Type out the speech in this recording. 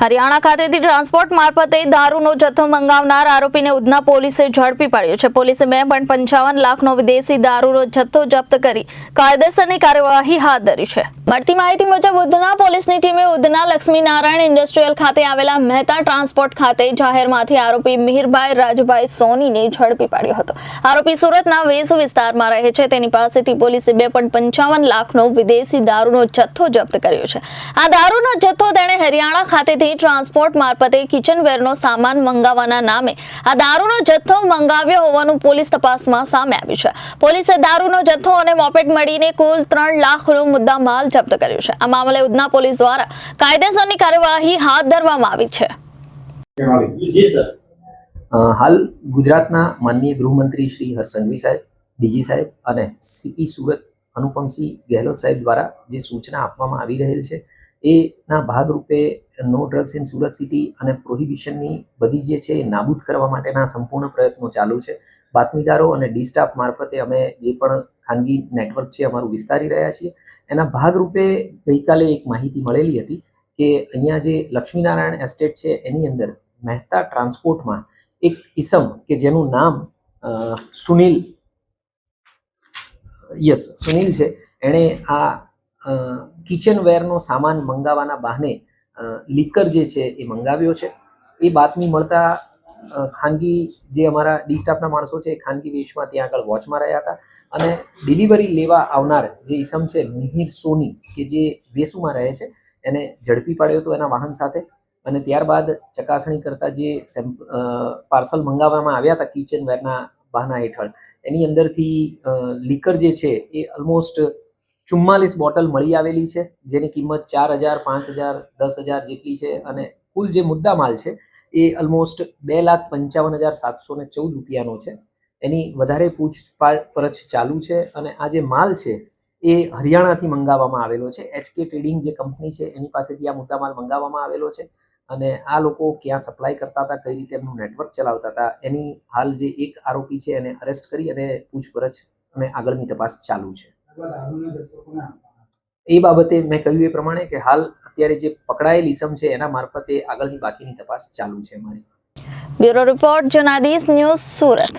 હરિયાણા ખાતેથી ટ્રાન્સપોર્ટ મારફતે દારૂનો જથ્થો મંગાવનાર આરોપીને ઉધના પોલીસે ઝડપી પાડ્યો છે. પોલીસે બે પોઈન્ટ પંચાવન લાખનો વિદેશી દારૂનો જથ્થો જપ્ત કરી કાયદેસરની કાર્યવાહી હાથ ધરી છે. મળતી માહિતી મુજબ ઉધના પોલીસની ટીમે ઉધના લક્ષ્મીનારાયણ ઇન્ડસ્ટ્રીયલ ખાતે આવેલા મહેતા ટ્રાન્સપોર્ટ ખાતે જાહેરમાંથી આરોપી મિહિરભાઈ રાજભાઈ સોનીને ઝડપી પાડ્યો હતો. આરોપી સુરતના વેસુ વિસ્તારમાં રહે છે. તેની પાસેથી પોલીસે બે લાખનો વિદેશી દારૂનો જથ્થો જપ્ત કર્યો છે. આ દારૂનો જથ્થો તેણે ખાતેથી ટ્રાન્સપોર્ટ મારફતે કિચનવેરનો સામાન મંગાવવાના નામે આ દારૂનો જથ્થો મંગાવ્યો હોવાનું પોલીસ તપાસમાં સામે આવ્યું છે. પોલીસે દારૂનો જથ્થો અને મોપેટ મળીને કુલ ત્રણ લાખનો મુદ્દા માલ જપ્ત કર્યો છે. આ મામલે ઉધના પોલીસ દ્વારા કાયદેસરની કાર્યવાહી હાથ ધરવામાં આવી છે. હાલ ગુજરાતના માનનીય ગૃહમંત્રી શ્રી હર્ષ સંઘવી સાહેબ ડીજી સાહેબ અને સીપી સુરત અનુપમસિંહ ગેહલોત સાહેબ દ્વારા જે સૂચના આપવામાં આવી રહેલ છે, એના ભાગરૂપે no drugs in Surat city અને પ્રોહિબિશનની બધી જે છે એ નાબૂદ કરવા માટેના સંપૂર્ણ પ્રયત્નો ચાલુ છે. બાતમીદારો અને ડી સ્ટાફ મારફતે અમે જે પણ ખાનગી નેટવર્ક છે અમારું વિસ્તારી રહ્યા છીએ. એના ભાગરૂપે ગઈકાલે એક માહિતી મળેલી હતી કે અહીંયા જે લક્ષ્મીનારાયણ એસ્ટેટ છે, એની અંદર મહેતા ટ્રાન્સપોર્ટમાં એક ઇસમ કે જેનું નામ સુનિલ યસ, સુનિલ છે. એણે આ કિચનવેરનો સામાન મંગાવવાના બહાને લીકર જે છે એ મંગાવ્યો છે. એ બાતમી મળતા ખાનગી જે અમારા ડી સ્ટાફના માણસો છે, એ ખાનગી વેશમાં ત્યાં આગળ વોચમાં રહ્યા હતા. અને ડિલિવરી લેવા આવનાર જે ઈસમ છે, મિહિર સોની, કે જે વેસુમાં રહે છે, એને ઝડપી પાડ્યો હતો એના વાહન સાથે. અને ત્યારબાદ ચકાસણી કરતા જે પાર્સલ મંગાવવામાં આવ્યા હતા કિચન વેરના બહાના હેઠળ. એની અંદરથી લીકર જે છે, એ ઓલમોસ્ટ ચુમ્માલીસ બોટલ મળી આવેલી છે, જેની કિંમત ચાર હજાર, પાંચ હજાર, દસ હજાર જેટલી છે અને કુલ જે મુદ્દા માલ છે, એ ઓલમોસ્ટ બે લાખ પંચાવન હજાર સાતસો ને ચૌદ રૂપિયાનો છે. એની વધારે પૂછપરછ ચાલુ છે અને આ જે માલ છે, એ હરિયાણાથી મંગાવવામાં આવેલો છે. એચકે ટ્રેડિંગ જે કંપની છે, એની પાસેથી આ મુદ્દામાલ મંગાવવામાં આવેલો છે. અને આ લોકો ક્યાં સપ્લાય કરતા હતા, કઈ રીતે એમનું નેટવર્ક ચલાવતા હતા, એની હાલ જે એક આરોપી છે એને અરેસ્ટ કરી અને પૂછપરછ અને આગળની તપાસ ચાલુ છે. એ બાબતે મેં કહ્યું એ પ્રમાણે કે હાલ અત્યારે જે પકડાયેલ ઇસમ છે એના મારફતે આગળની બાકીની તપાસ ચાલુ છે અમારી bureau report Janadish news Surat.